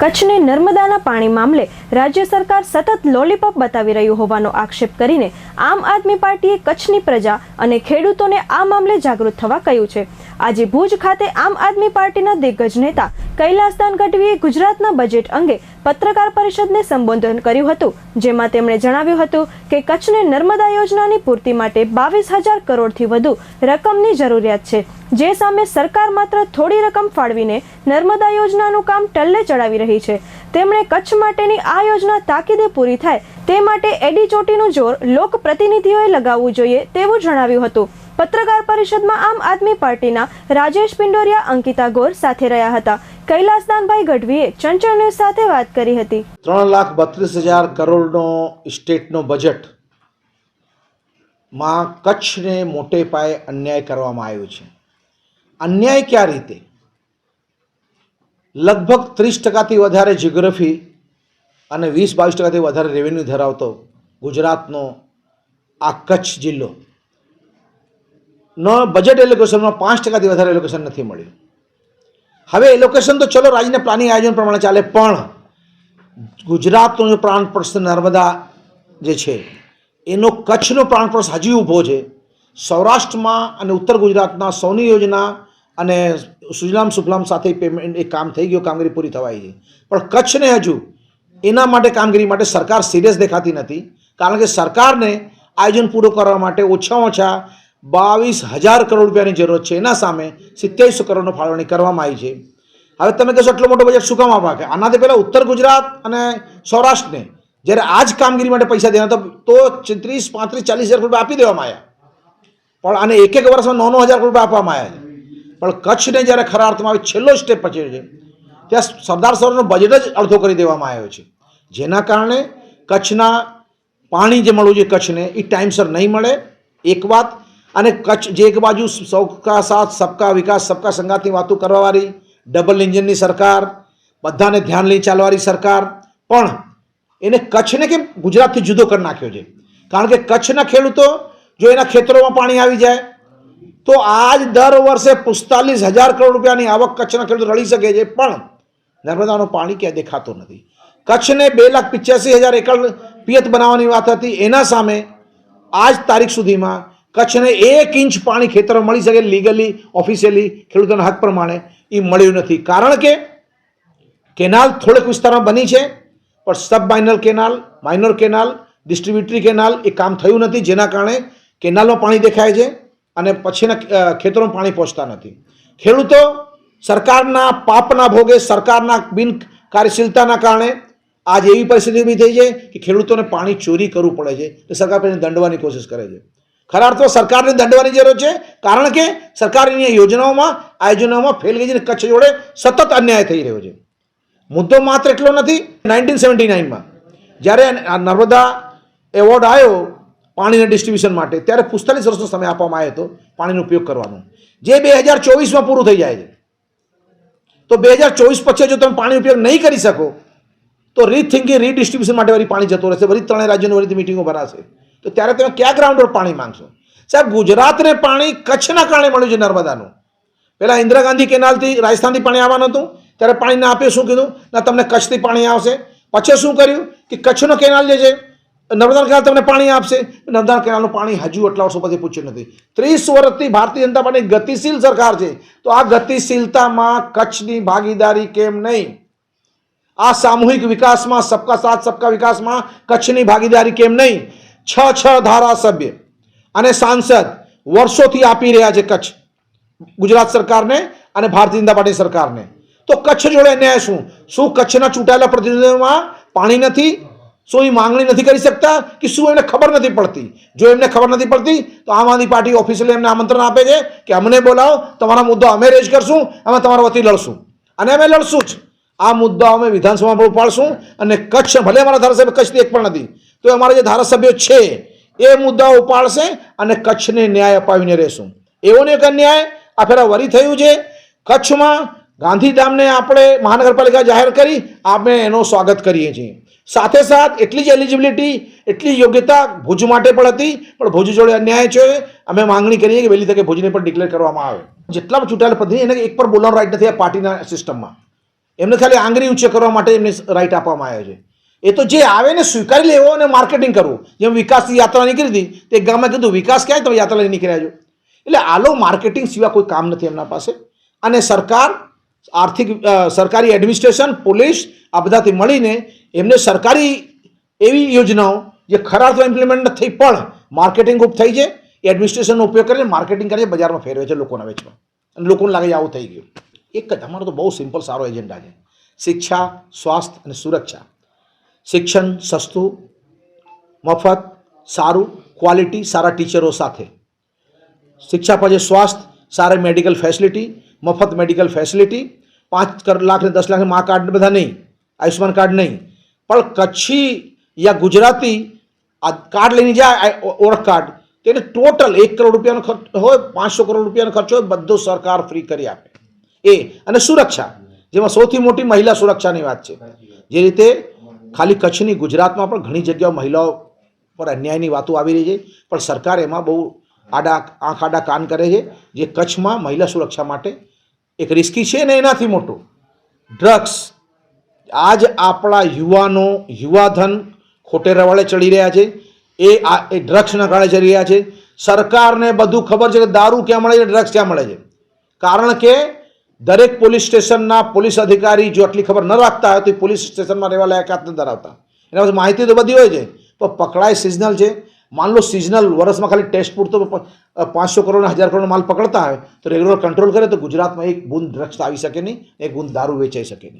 કચ્છને નર્મદાના પાણી મામલે રાજ્ય સરકાર સતત લોલીપોપ બતાવી રહ્યું હોવાનો આક્ષેપ કરીને આમ આદમી પાર્ટીએ કચ્છની પ્રજા અને ખેડૂતોને આ મામલે જાગૃત થવા કહ્યું છે. આજે ભુજ ખાતે આમ આદમી પાર્ટીના દિગ્ગજ નેતા કૈલાસદાન ગઢવીએ ગુજરાતના બજેટ અંગે પત્રકાર પરિષદને સંબોધન કર્યું હતું, જેમાં તેમણે જણાવ્યું હતું કે કચ્છને નર્મદા યોજનાની પૂર્તિ માટે બાવીસ હજાર કરોડથી વધુ રકમની જરૂરિયાત છે. જે સામે સરકાર માત્ર થોડી રકમ ફાળવીને નર્મદા યોજનાનું કામ ટલ્લે ચડાવી રહી છે. તેમણે કચ્છ માટેની આ યોજના તાકીદે પૂરી થાય તે માટે એડી ચોટીનું જોર લોકપ્રતિનિધિઓએ લગાવવું જોઈએ તેવું જણાવ્યું હતું. પત્રકાર પરિષદમાં આમ આદમી પાર્ટીના રાજેશ પિંડોરિયા, અંકિતા ગોર સાથે રહ્યા હતા. કૈલાસદાનભાઈ ગઢવીએ ચંચળ ન્યૂઝ સાથે વાત કરી હતી. ત્રણ લાખ બત્રીસ હજાર કરોડનો સ્ટેટનો બજેટમાં કચ્છને મોટે પાયે અન્યાય કરવામાં આવ્યો છે. અન્યાય ક્યાં રીતે? લગભગ ત્રીસ ટકાથી વધારે જિયોગ્રાફી અને વીસ બાવીસ ટકાથી વધારે રેવન્યુ ધરાવતો ગુજરાતનો આ કચ્છ જિલ્લો. નો બજેટ એલોકેશનમાં પાંચ ટકાથી વધારે એલોકેશન નથી મળ્યું. હવે એલોકેશન તો ચલો રાજ્યના પ્લાનિંગ આયોજન પ્રમાણે ચાલે, પણ ગુજરાતનો જે પ્રાણ પ્રશ્ન નર્મદા જે છે, એનો કચ્છનો પ્રાણ પ્રશ્ન હજી ઊભો છે. સૌરાષ્ટ્રમાં અને ઉત્તર ગુજરાતના સૌની યોજના અને સુજલામ સુફલામ સાથે પેમેન્ટ એ કામ થઈ ગયું, કામગીરી પૂરી થવાઈ છે. પણ કચ્છને હજુ એના માટે કામગીરી માટે સરકાર સિરિયસ દેખાતી નથી. કારણ કે સરકારને આયોજન પૂરું કરવા માટે ઓછામાં ઓછા બાવીસ હજાર કરોડ રૂપિયાની જરૂરત છે. એના સામે સિત્યાવીસો કરોડનો ફાળવણી કરવામાં આવી છે. હવે તમે કહેશો એટલો મોટો બજેટ શું કામ આપવા કે આનાથી પહેલાં ઉત્તર ગુજરાત અને સૌરાષ્ટ્રને જ્યારે આ જ કામગીરી માટે પૈસા દેવાના તો ત્રીસ પાંત્રીસ, ચાલીસ હજાર રૂપિયા આપી દેવામાં આવ્યા. પણ આને એક એક વર્ષમાં નવ નવ હજાર રૂપિયા આપવામાં આવ્યા છે. પણ કચ્છને જ્યારે ખરા અર્થમાં આવે છેલ્લો સ્ટેપ પછી છે. ત્યાં સરદાર સરોવરનો બજેટ જ અડધો કરી દેવામાં આવ્યો છે. જેના કારણે કચ્છના પાણી જે મળવું જોઈએ કચ્છને, એ ટાઈમસર નહીં મળે. એક વાત અને કચ્છ જે એક બાજુ સૌકા સાથ, સબકા વિકાસ, સબકા સંગાતની વાતો કરવાવાળી, ડબલ એન્જિનની સરકાર, બધાને ધ્યાન લઈ ચાલવાની સરકાર, પણ એને કચ્છને કેમ ગુજરાતથી જુદો કરી નાખ્યો છે? કારણ કે કચ્છના ખેડૂતો જો એના ખેતરોમાં પાણી આવી જાય, તો આજ દર વર્ષે પિસ્તાલીસ હજાર કરોડ રૂપિયાની આવક કચ્છના ખેડૂતો રળી શકે છે, પણ નર્મદાનું પાણી ક્યાંય દેખાતું નથી. કચ્છને બે લાખ પિચ્યાસી હજાર એકર પિયત બનાવવાની વાત હતી, એના સામે આજ તારીખ સુધીમાં કચ્છને એક ઇંચ પાણી ખેતરમાં મળી શકે લીગલી ઓફિશિયલી ખેડૂતોના હક પ્રમાણે એ મળ્યું નથી. કારણ કે કેનાલ થોડેક વિસ્તારમાં બની છે, પણ sub minor canal minor canal distributary canal એ કામ થયું નથી, જેના કારણે કેનાલમાં પાણી દેખાય છે અને પછીના ખેતરોમાં પાણી પહોંચતા નથી. ખેડૂતો સરકારના પાપના ભોગે, સરકારના બિન કાર્યશીલતાના કારણે આજ એવી પરિસ્થિતિ ઊભી થઈ છે કે ખેડૂતોને પાણી ચોરી કરવું પડે છે. તો સરકાર પછી દંડવાની કોશિશ કરે છે. ખરા અર્થમાં સરકારને દંડવાની જરૂર છે. કારણ કે સરકારની યોજનાઓમાં આયોજનોમાં ફેલ ગઈ છે કચ્છ જોડે સતત અન્યાય થઈ રહ્યો છે. મુદ્દો માત્ર એટલો નથી, નાઇન્ટીન સેવન્ટી નાઇનમાં જ્યારે નર્મદા એવોર્ડ આવ્યો પાણીના ડિસ્ટ્રીબ્યુશન માટે, ત્યારે પુસ્તાલીસ વર્ષનો સમય આપવામાં આવ્યો હતો પાણીનો ઉપયોગ કરવાનો. જે બે હજાર ચોવીસમાં પૂરું થઈ જાય છે. તો બે હજાર ચોવીસ પછી જો તમે પાણી ઉપયોગ નહીં કરી શકો, તો રીથિંકિંગ રીડિસ્ટ્રીબ્યુશન માટે વળી પાણી જતો રહેશે. વળી ત્રણેય રાજ્યોની વળી મિટિંગો ભરાશે. તો ત્યારે તમે ક્યાં ગ્રાઉન્ડ પર પાણી માંગશો? સાહેબ, ગુજરાતને પાણી કચ્છના કારણે મળ્યું છે નર્મદાનું. પહેલાં ઇન્દિરા ગાંધી કેનાલથી રાજસ્થાનથી પાણી આવવાનું હતું, ત્યારે પાણી ના આપ્યું શું કીધું? ના, તમને કચ્છથી પાણી આવશે. પછી શું કર્યું? કે કચ્છનો કેનાલ જે છે નર્મદા કેનાલ તમને પાણી આપશે. નર્મદા કેનાલનું પાણી હજુ એટલા વર્ષો પછી પૂછ્યું નથી. ત્રીસ વર્ષથી ભારતીય જનતા પાર્ટી ગતિશીલ સરકાર છે. તો આ ગતિશીલતામાં કચ્છની ભાગીદારી કેમ નહીં? આ સામૂહિક વિકાસમાં, સબકા સાથ, સબકા વિકાસમાં કચ્છની ભાગીદારી કેમ નહીં? છ છ ધારાસભ્ય અને સાંસદ વર્ષોથી આપી રહ્યા છે કચ્છ. ગુજરાત સરકારને અને ભારતીય જનતા પાર્ટી સરકારને. તો કચ્છ જોડે અન્યાય શું? શું કચ્છના ચૂંટાયેલા પ્રતિનિધિઓમાં પાણી નથી? શું એ માંગણી નથી કરી શકતા? કે શું એમને ખબર નથી પડતી? જો એમને ખબર નથી પડતી, તો આમ આદમી પાર્ટી ઓફિસલે એમને આમંત્રણ આપે છે કે અમને બોલાવો, તમારા મુદ્દો અમે રેજ કરશું, અમે તમારા વતી લડશું. અને અમે લડશું જ. આ મુદ્દાઓ અમે વિધાનસભામાં પણ ઉપાડશું અને કચ્છ, ભલે અમારા ધારાસભ્ય કચ્છથી એક પણ નથી તો અમારા જે ધારાસભ્યો છે, એ મુદ્દાઓ ઉપાડશે અને કચ્છને ન્યાય અપાવીને રહેશું. એવો ને એક અન્યાય, આ ફેરા વરી થયું છે. કચ્છમાં ગાંધીધામને આપણે મહાનગરપાલિકા જાહેર કરી, આપણે એનું સ્વાગત કરીએ છીએ. સાથે સાથ એટલી જ એલિજિબિલિટી એટલી યોગ્યતા ભુજ માટે પણ હતી, પણ ભુજ જોડે અન્યાય છે. અમે માંગણી કરીએ કે વહેલી તકે ભુજને પણ ડિક્લેર કરવામાં આવે. જેટલા પણ ચૂંટાયેલા પ્રતિનિધિ, એને એક પર બોલવાનો રાઈટ નથી આ પાર્ટીના સિસ્ટમમાં એમને ખાલી આંગળી ઊંચે કરવા માટે એમને રાઈટ આપવામાં આવ્યો છે. એ તો જે આવે ને સ્વીકારી લેવો અને માર્કેટિંગ કરવું. જેમ વિકાસની યાત્રા નીકળી હતી, તે ગામમાં કીધું, વિકાસ ક્યાંય તમે યાત્રા લઈ નીકળ્યા છો? એટલે આલો માર્કેટિંગ સિવાય કોઈ કામ નથી એમના પાસે. અને સરકાર, આર્થિક સરકારી એડમિનિસ્ટ્રેશન પોલીસ, આ બધાથી મળીને એમને સરકારી એવી યોજનાઓ જે ખરા તો ઇમ્પ્લિમેન્ટ નથી પણ માર્કેટિંગ ગ્રુપ થઈ છે એડમિનિસ્ટ્રેશનનો ઉપયોગ કરીને માર્કેટિંગ કરીને બજારમાં ફેરવે છે લોકોને વેચવા અને લોકોને લાગે આવું થઈ ગયું. એક જ, અમારો તો બહુ સિમ્પલ સારો એજન્ડા છે. શિક્ષા, સ્વાસ્થ્ય અને સુરક્ષા. શિક્ષણ સસ્તું, મફત, સારું ક્વોલિટી સારા ટીચરો સાથે. શિક્ષા પછી સ્વાસ્થ્ય સારી મેડિકલ ફેસિલિટી મફત મેડિકલ ફેસિલિટી પાંચ લાખ ને દસ લાખ મા કાર્ડ બધા નહીં, આયુષ્યમાન કાર્ડ નહીં. પણ કચ્છી યા ગુજરાતી આ કાર્ડ લઈને જાય ઓળખ કાર્ડ તેને ટોટલ એક કરોડ રૂપિયાનો ખર્ચ હોય, પાંચસો કરોડ રૂપિયાનો ખર્ચ હોય, બધો સરકાર ફ્રી કરી આપે. એ, અને સુરક્ષા, જેમાં સૌથી મોટી મહિલા સુરક્ષાની વાત છે. જે રીતે ખાલી કચ્છની ગુજરાતમાં પણ ઘણી જગ્યાઓ મહિલાઓ પર અન્યાયની વાતો આવી રહી છે. પણ સરકાર એમાં બહુ આડા આંખ આડા કાન કરે છે જે કચ્છમાં મહિલા સુરક્ષા માટે એક રિસ્કી છે ને એનાથી મોટું. ડ્રગ્સ આજ આપણા યુવાનો, યુવાધન ખોટે રવાડે ચડી રહ્યા છે. એ આ એ ડ્રગ્સના કારણે ચડી રહ્યા છે. સરકારને બધું ખબર છે કે દારૂ ક્યાં મળે છે ડ્રગ્સ ક્યાં મળે છે. કારણ કે દરેક પોલીસ સ્ટેશનના પોલીસ અધિકારી જો આટલી ખબર ન રાખતા હોય તો પોલીસ સ્ટેશનમાં રહેવા લાયકાત ન ધરાવતા. એના પાસે માહિતી તો બધી હોય છે, પણ પકડાય સિઝનલ છે. માન લો સિઝનલ વર્ષમાં ખાલી ટેસ્ટ પૂરતો પાંચસો કરોડ હજાર કરોડ માલ પકડતા હોય, તો રેગ્યુલર કંટ્રોલ કરે તો ગુજરાતમાં એક બૂંદ ડ્રગ્સ આવી શકે નહીં, એક બૂંદ દારૂ વેચાઈ શકે નહીં.